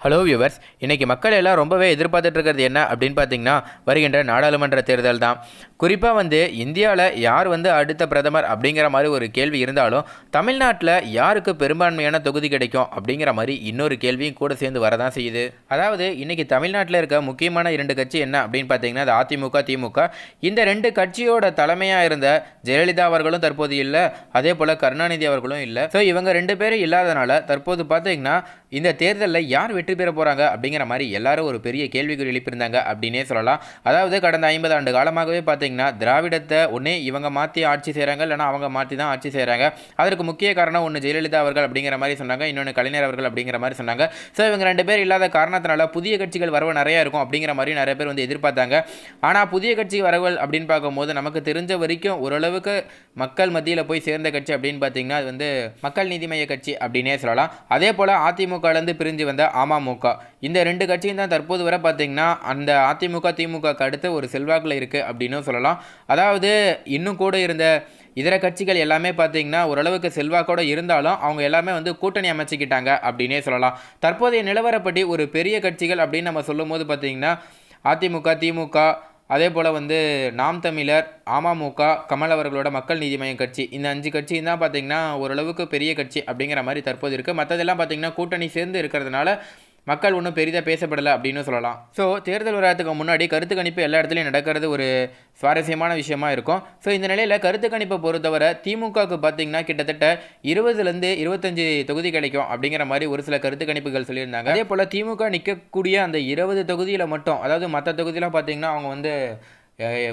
Hello viewers இன்றைக்கி மக்கள் எல்லாம் ரொம்பவே எதிர்பார்த்துட்டு இருக்கிறது என்ன அப்படின்னு பார்த்தீங்கன்னா வருகின்ற நாடாளுமன்ற தேர்தல் தான். குறிப்பாக வந்து இந்தியாவில் யார் வந்து அடுத்த பிரதமர் அப்படிங்கிற மாதிரி ஒரு கேள்வி இருந்தாலும் தமிழ்நாட்டில் யாருக்கு பெரும்பான்மையான தொகுதி கிடைக்கும் அப்படிங்கிற மாதிரி இன்னொரு கேள்வியும் கூட சேர்ந்து வரதான் செய்யுது. அதாவது இன்றைக்கி தமிழ்நாட்டில் இருக்க முக்கியமான இரண்டு கட்சி என்ன அப்படின்னு பார்த்தீங்கன்னா அது அதிமுக திமுக. இந்த ரெண்டு கட்சியோட தலைமையாக இருந்த ஜெயலலிதா அவர்களும் தற்போது இல்லை அதே போல் கருணாநிதி அவர்களும் இல்லை. ஸோ இவங்க ரெண்டு பேரும் இல்லாதனால தற்போது பார்த்தீங்கன்னா இந்த தேர்தலில் யார் வெற்றி பெற போகிறாங்க அப்படிங்கிற மாதிரி எல்லாரும் ஒரு பெரிய கேள்விக்குறி எழுப்பியிருந்தாங்க அப்படின்னே சொல்லலாம். அதாவது கடந்த ஐம்பது ஆண்டு காலமாகவே பார்த்தீங்கன்னா திராவிடத்தை ஒன்றே இவங்க மாற்றி ஆட்சி செய்கிறாங்க இல்லைனா அவங்க மாற்றி தான் ஆட்சி செய்கிறாங்க அதற்கு முக்கிய காரணம் ஒன்று ஜெயலலிதா அவர்கள் அப்படிங்கிற மாதிரி சொன்னாங்க இன்னொன்று கலைஞர் அவர்கள் அப்படிங்கிற மாதிரி சொன்னாங்க. ஸோ இவங்க ரெண்டு பேர் இல்லாத காரணத்தினால புதிய கட்சிகள் வரவு நிறையா இருக்கும் அப்படிங்கிற மாதிரி நிறைய பேர் வந்து எதிர்பார்த்தாங்க. ஆனால் புதிய கட்சி வரவுகள் அப்படின்னு பார்க்கும்போது நமக்கு தெரிஞ்ச வரைக்கும் ஓரளவுக்கு மக்கள் மத்தியில் போய் சேர்ந்த கட்சி அப்படின்னு பார்த்தீங்கன்னா அது வந்து மக்கள் நீதி மய்ய கட்சி அப்படின்னே சொல்லலாம். அதே போல் அதிமுகலேருந்து பிரிஞ்சு வந்த ஆமா அமமுக. இந்த ரெண்டு கட்சியும் தான் தற்போது வரை பார்த்தீங்கன்னா அந்த அதிமுக திமுகக்கு அடுத்து ஒரு செல்வாக்கில் இருக்குது அப்படின்னு சொல்லலாம். அதாவது இன்னும் கூட இருந்த இதர கட்சிகள் எல்லாமே பார்த்தீங்கன்னா ஓரளவுக்கு செல்வாக்கோடு இருந்தாலும் அவங்க எல்லாமே வந்து கூட்டணி அமைச்சிக்கிட்டாங்க அப்படின்னே சொல்லலாம். தற்போதைய நிலவரப்படி ஒரு பெரிய கட்சிகள் அப்படின்னு நம்ம சொல்லும் போது பார்த்தீங்கன்னா அதிமுக திமுக அதே போல் வந்து நாம் தமிழர் அமமுக கமல் அவர்களோட மக்கள் நீதி மய்யம் கட்சி. இந்த அஞ்சு கட்சியும் தான் பார்த்தீங்கன்னா ஓரளவுக்கு பெரிய கட்சி அப்படிங்கிற மாதிரி தற்போது இருக்குது மற்றதெல்லாம் பார்த்தீங்கன்னா கூட்டணி சேர்ந்து இருக்கிறதுனால மக்கள் ஒன்றும் பெரிதாக பேசப்படலை அப்படின்னு சொல்லலாம். ஸோ தேர்தல் வராதுக்கு முன்னாடி கருத்து கணிப்பு எல்லா இடத்துலையும் நடக்கிறது ஒரு சுவாரஸ்யமான விஷயமா இருக்கும். ஸோ இந்த நிலையில் கருத்து கணிப்பை பொறுத்தவரை திமுகவுக்கு பார்த்தீங்கன்னா கிட்டத்தட்ட இருபதுலேருந்து இருபத்தஞ்சு தொகுதி கிடைக்கும் அப்படிங்கிற மாதிரி ஒரு சில கருத்து கணிப்புகள் சொல்லியிருந்தாங்க. அதே போல் திமுக நிற்கக்கூடிய அந்த இருபது தொகுதியில் மட்டும் அதாவது மற்ற தொகுதியெலாம் பார்த்தீங்கன்னா அவங்க வந்து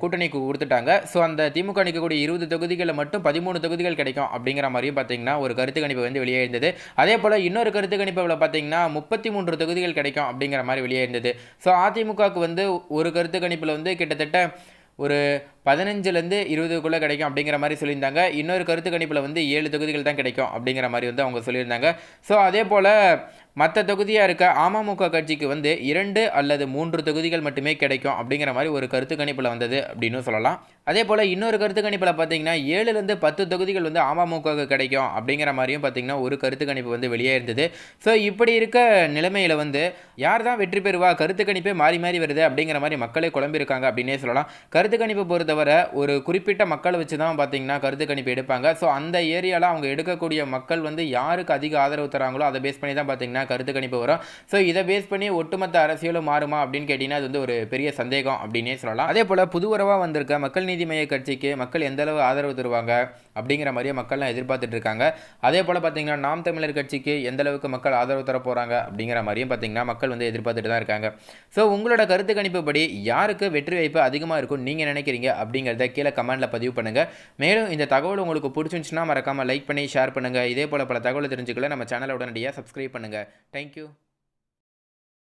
கூட்டணிக்கு கொடுத்துட்டாங்க. ஸோ அந்த திமுக நிற்கக்கூடிய இருபது தொகுதிகளில் மட்டும் பதிமூணு தொகுதிகள் கிடைக்கும் அப்படிங்கிற மாதிரியும் பார்த்தீங்கன்னா ஒரு கருத்து கணிப்பு வந்து வெளியே இருந்தது அதே போல் இன்னொரு கருத்து கணிப்பில் பார்த்தீங்கன்னா முப்பத்தி மூன்று தொகுதிகள் கிடைக்கும் அப்படிங்கிற மாதிரி வெளியே இருந்தது ஸோ அதிமுகவுக்கு வந்து ஒரு கருத்து கணிப்பில் வந்து கிட்டத்தட்ட ஒரு பதினஞ்சுலேருந்து இருபதுக்குள்ளே கிடைக்கும் அப்படிங்கிற மாதிரி சொல்லியிருந்தாங்க. இன்னொரு கருத்து கணிப்பில் வந்து ஏழு தொகுதிகள் தான் கிடைக்கும் அப்படிங்கிற மாதிரி வந்து அவங்க சொல்லியிருந்தாங்க. ஸோ அதே போல் மற்ற தொகுதியாக இருக்க அமமுக கட்சிக்கு வந்து இரண்டு அல்லது மூன்று தொகுதிகள் மட்டுமே கிடைக்கும் அப்படிங்கிற மாதிரி ஒரு கருத்து கணிப்பில் வந்தது அப்படின்னு சொல்லலாம். அதே போல் இன்னொரு கருத்து கணிப்பில் பார்த்தீங்கன்னா ஏழுலேருந்து பத்து தொகுதிகள் வந்து அமமுகவுக்கு கிடைக்கும் அப்படிங்கிற மாதிரியும் பார்த்தீங்கன்னா ஒரு கருத்து கணிப்பு வந்து வெளியே இருந்தது. ஸோ இப்படி இருக்க நிலைமையில் வந்து யார் தான் வெற்றி பெறுவா? கருத்து கணிப்பே மாறி மாறி வருது அப்படிங்கிற மாதிரி மக்களே குழம்பிருக்காங்க அப்படின்னே சொல்லலாம். கருத்து கணிப்பு பொறுத்தவரை ஒரு குறிப்பிட்ட மக்களை வச்சு தான் பார்த்தீங்கன்னா கருத்து கணிப்பு எடுப்பாங்க. ஸோ அந்த ஏரியாவில் அவங்க எடுக்கக்கூடிய மக்கள் வந்து யாருக்கு அதிக ஆதரவு தராங்களோ அதை பேஸ் பண்ணி தான் பார்த்தீங்கன்னா கருத்து கணிப்பு வரும். ஸோ இதை பேஸ் பண்ணி ஒட்டுமொத்த அரசியலும் மாறுமா அப்படின்னு கேட்டிங்கன்னா அது வந்து ஒரு பெரிய சந்தேகம் அப்படின்னே சொல்லலாம். அதே போல் புதுவரவாக வந்திருக்க மக்கள் நீதி மைய கட்சிக்கு மக்கள் எந்த அளவு ஆதரவு தருவாங்க அப்படிங்கிற மாதிரியே மக்கள்லாம் எதிர்பார்த்துட்டு இருக்காங்க. அதே போல் பார்த்தீங்கன்னா நாம் தமிழர் கட்சிக்கு எந்த அளவுக்கு மக்கள் ஆதரவு தர போகிறாங்க அப்படிங்கிற மாதிரியும் பார்த்தீங்கன்னா மக்கள் வந்து எதிர்பார்த்துட்டு தான் இருக்காங்க. ஸோ உங்களோட கருத்து கணிப்புப்படி யாருக்கு வெற்றி வாய்ப்பு அதிகமாக இருக்கும் நீங்கள் நினைக்கிறீங்க அப்படிங்கிறத கீழே கமெண்ட்டில் பதிவு பண்ணுங்கள் மேலும் இந்த தகவல் உங்களுக்கு பிடிச்சிருந்துச்சுன்னா மறக்காமல் லைக் பண்ணி ஷேர் பண்ணுங்கள் இதே போல் பல தகவலை தெரிஞ்சுக்கல நம்ம சேனலை உடனடியாக சப்ஸ்கிரைப் பண்ணுங்கள் Thank you.